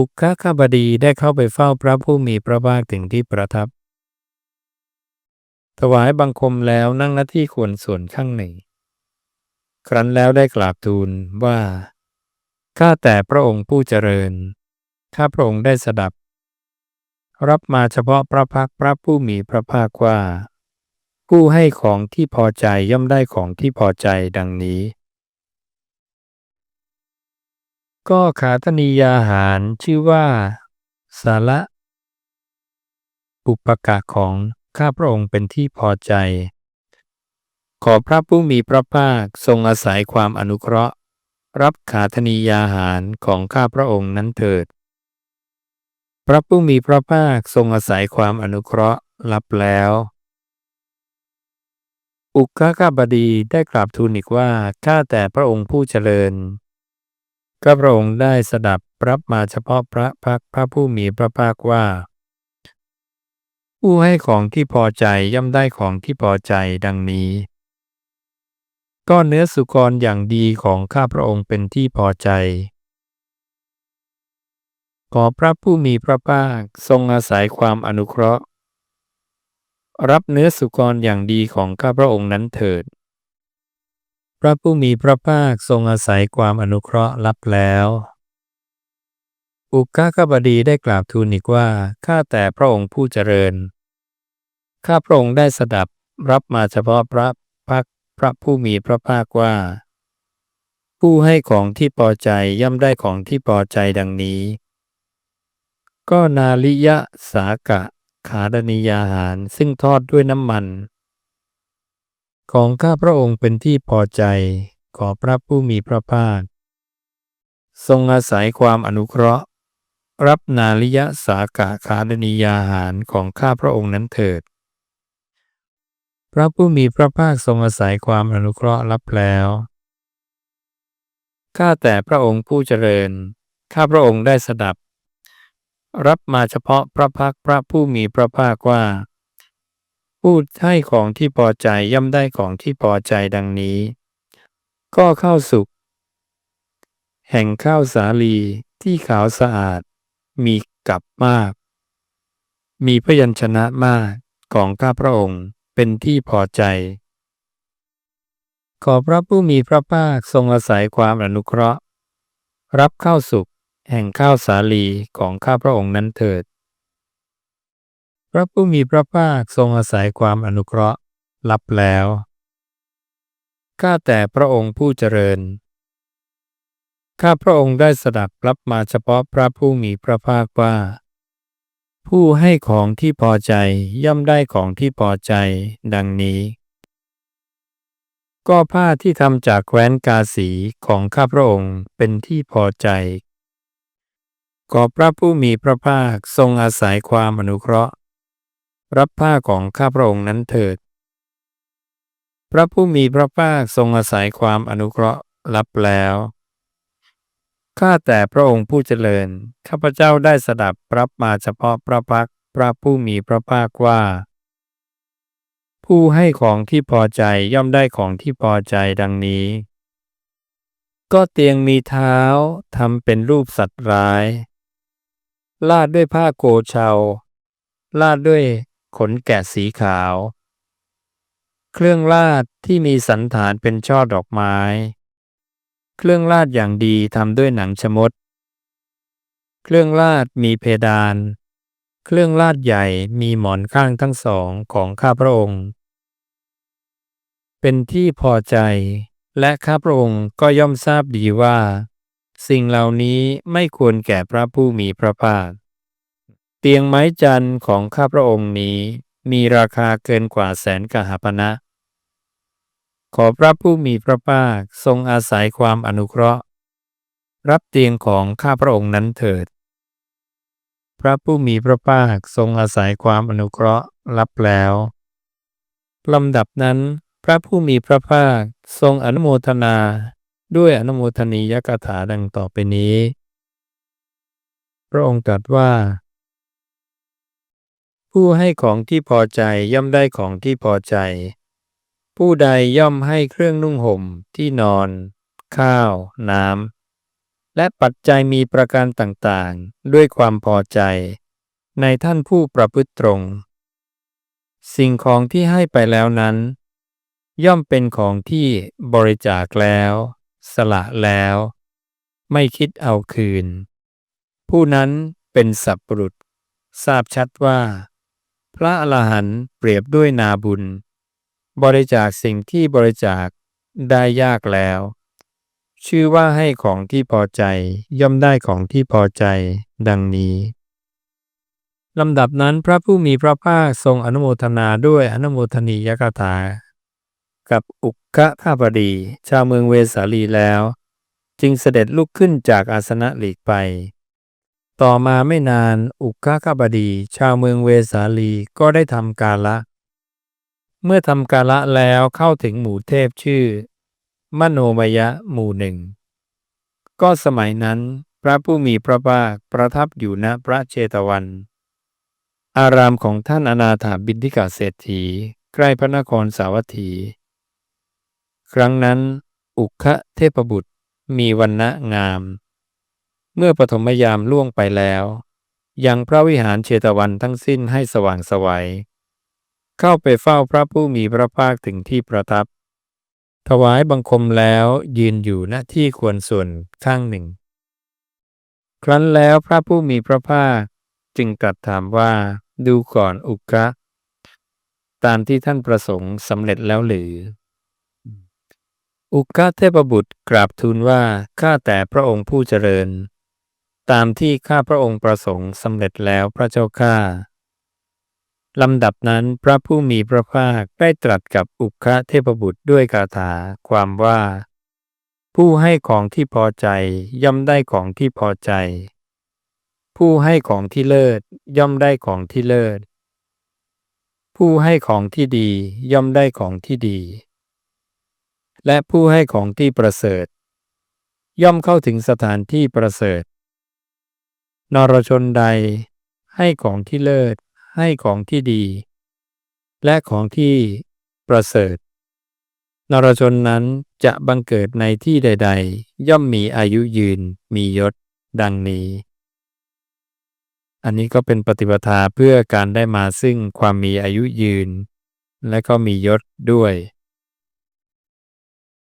อุคคบดีได้เข้าไปเฝ้าพระผู้มีพระภาคถึงที่ประทับ ถวายบังคมแล้วนั่งหน้าที่ควรส่วนข้างหนึ่ง ครั้นแล้วได้กราบทูลว่า ข้าแต่พระองค์ผู้เจริญ ข้าพระองค์ได้สดับ รับมาเฉพาะพระพักพระผู้มีพระภาคว่า ผู้ให้ของที่พอใจย่อมได้ของที่พอใจดังนี้ ก็ขาธนียาหารชื่อว่า สาระปุปกะของข้าพระองค์เป็นที่พอใจ ขอพระผู้มีพระภาคทรงอาศัยความอนุเคราะห์ รับขาธนียาหารของข้าพระองค์นั้นเถิด พระผู้มีพระภาคทรงอาศัยความอนุเคราะห์รับแล้ว อุกขกบดีได้กราบทูลอีกว่าข้าแต่พระองค์ผู้เจริญ ข้าพระองค์ได้สดับรับมาเฉพาะพระพักพระผู้มีพระภาคว่า ผู้ให้ของที่พอใจย่อมได้ของที่พอใจดังนี้ก็เนื้อสุกรอย่างดีของข้าพระองค์เป็นที่พอใจ ขอพระผู้มีพระภาคทรงอาศัยความอนุเคราะห์ รับเนื้อสุกรอย่างดีของข้าพระองค์นั้นเถิด พระผู้มีพระภาคทรงอาศัยความอนุเคราะห์รับแล้ว อุกขบดีได้กราบทูลอีกว่า ข้าแต่พระองค์ผู้เจริญ ข้าพระองค์ได้สดับรับมาเฉพาะพระพักพระผู้มีพระภาคว่า ผู้ให้ของที่พอใจย่อมได้ของที่พอใจดังนี้ ก็นาลิยะสากะ ขาดนิยาหารซึ่งทอดด้วยน้ำมัน ของข้าพระองค์เป็นที่พอใจขอพระผู้มีพระภาค ทรงอาศัยความอนุเคราะห์ รับนาลิยะสากะขาดนิยาหารของข้าพระองค์นั้นเถิด พระผู้มีพระภาคทรงอาศัยความอนุเคราะห์รับแล้วข้าแต่พระองค์ผู้เจริญข้าพระองค์ได้สดับ รับมาเฉพาะพระพักพระผู้มีพระภาคว่า ผู้ให้ของที่พอใจย่อมได้ของที่พอใจดังนี้ ก็ข้าวสุกแห่งข้าวสาลีที่ขาวสะอาด มีกับมาก มีพยัญชนะมากของข้าพระองค์เป็นที่พอใจ ขอพระผู้มีพระภาคทรงอาศัยความอนุเคราะห์ รับข้าวสุกแห่งข้าวสาลีของข้าพระองค์นั้นเถิด พระผู้มีพระภาคทรงอาศัยความอนุเคราะห์รับแล้ว ข้าแต่พระองค์ผู้เจริญ ข้าพระองค์ได้สดับรับมาเฉพาะพระผู้มีพระภาคว่า ผู้ให้ของที่พอใจย่อมได้ของที่พอใจ ดังนี้ ก็ผ้าที่ทำจากแคว้นกาสีของข้าพระองค์เป็นที่พอใจขอพระผู้มีพระภาคทรงอาศัยความอนุเคราะห์ รับผ้าของข้าพระองค์นั้นเถิด พระผู้มีพระภาคทรงอาศัยความอนุเคราะห์รับแล้ว ข้าแต่พระองค์ผู้เจริญ ข้าพเจ้าได้สดับรับมาเฉพาะพระพักพระผู้มีพระภาคว่า ผู้ให้ของที่พอใจย่อมได้ของที่พอใจดังนี้ ก็เตียงมีเท้าทำเป็นรูปสัตว์ร้าย ลาดด้วยผ้าโกเชาลาดด้วย ขนแกะสีขาว เครื่องลาดที่มีสันฐานเป็นช่อดอกไม้ เครื่องลาดอย่างดีทำด้วยหนังชมด เครื่องลาดมีเพดาน เครื่องลาดใหญ่มีหมอนข้างทั้งสองของข้าพระองค์ เป็นที่พอใจ และข้าพระองค์ก็ย่อมทราบดีว่า สิ่งเหล่านี้ไม่ควรแก่พระผู้มีพระภาค เตียงไม้จันทร์ของข้าพระองค์นี้มีราคาเกินกว่าแสนกหาปณะ ขอพระผู้มีพระภาคทรงอาศัยความอนุเคราะห์ รับเตียงของข้าพระองค์นั้นเถิด พระผู้มีพระภาคทรงอาศัยความอนุเคราะห์รับแล้วลำดับนั้น พระผู้มีพระภาคทรงอนุโมทนาด้วยอนุโมทนียกถาดังต่อไปนี้ พระองค์ตรัสว่า ผู้ให้ของที่พอใจย่อมได้ของที่พอใจ ผู้ใดย่อมให้เครื่องนุ่งห่มที่นอน ข้าว น้ำ และปัจจัยมีประการต่างๆ ด้วยความพอใจ ในท่านผู้ประพฤติตรง สิ่งของที่ให้ไปแล้วนั้น ย่อมเป็นของที่บริจาคแล้ว สละแล้ว ไม่คิดเอาคืน ผู้นั้นเป็นสัพปรุษทราบชัดว่า พระอรหันต์เปรียบด้วยนาบุญ บริจาคสิ่งที่บริจาคได้ยากแล้ว ชื่อว่าให้ของที่พอใจย่อมได้ของที่พอใจ ดังนี้ลำดับนั้นพระผู้มีพระภาคทรงอนุโมทนาด้วยอนุโมทนียกถา กับอุกคะข้าพดี ชาวเมืองเวสาลีแล้ว จึงเสด็จลุกขึ้นจากอาสนะหลีกไป ต่อมาไม่นานอุกคะข้าพดี ชาวเมืองเวสาลีก็ได้ทำกาละ เมื่อทำกาละแล้วเข้าถึงหมู่เทพชื่อ มโนมยะหมู่หนึ่ง ก็สมัยนั้นพระผู้มีพระภาคประทับอยู่ณพระเชตวัน อารามของท่านอนาถาบินทิกาเศรษฐีใกล้พระนครสาวัตถี ครั้งนั้น อุคคะเทพบุตรมีวันณะงาม เมื่อปฐมยามล่วงไปแล้วยังพระวิหารเชตวันทั้งสิ้นให้สว่างไสวัย เข้าไปเฝ้าพระผู้มีพระภาคถึงที่ประทับ ถวายบังคมแล้วยืนอยู่ณที่ควรส่วนข้างหนึ่ง ครั้นแล้วพระผู้มีพระภาคจึงตรัสถามว่าดูก่อนอุกคะตามที่ท่านประสงค์สำเร็จแล้วหรือ อุกคะเทพบุตรกราบทูลว่าข้าแต่พระองค์ผู้เจริญ ตามที่ข้าพระองค์ประสงค์สำเร็จแล้วพระเจ้าข้าลำดับนั้นพระผู้มีพระภาคได้ตรัสกับอุคะเทพบุตรด้วยคาถาความว่า ผู้ให้ของที่พอใจย่อมได้ของที่พอใจ ผู้ให้ของที่เลิศย่อมได้ของที่เลิศ ผู้ให้ของที่ดีย่อมได้ของที่ดี และผู้ให้ของที่ประเสริฐ ย่อมเข้าถึงสถานที่ประเสริฐ นรชนใด ให้ของที่เลิศ ให้ของที่ดี และของที่ประเสริฐ นรชนนั้นจะบังเกิดในที่ใด ๆ ย่อมมีอายุยืน มียศ ดังนี้ อันนี้ก็เป็นปฏิปทาเพื่อการได้มาซึ่งความมีอายุยืน และก็มียศด้วย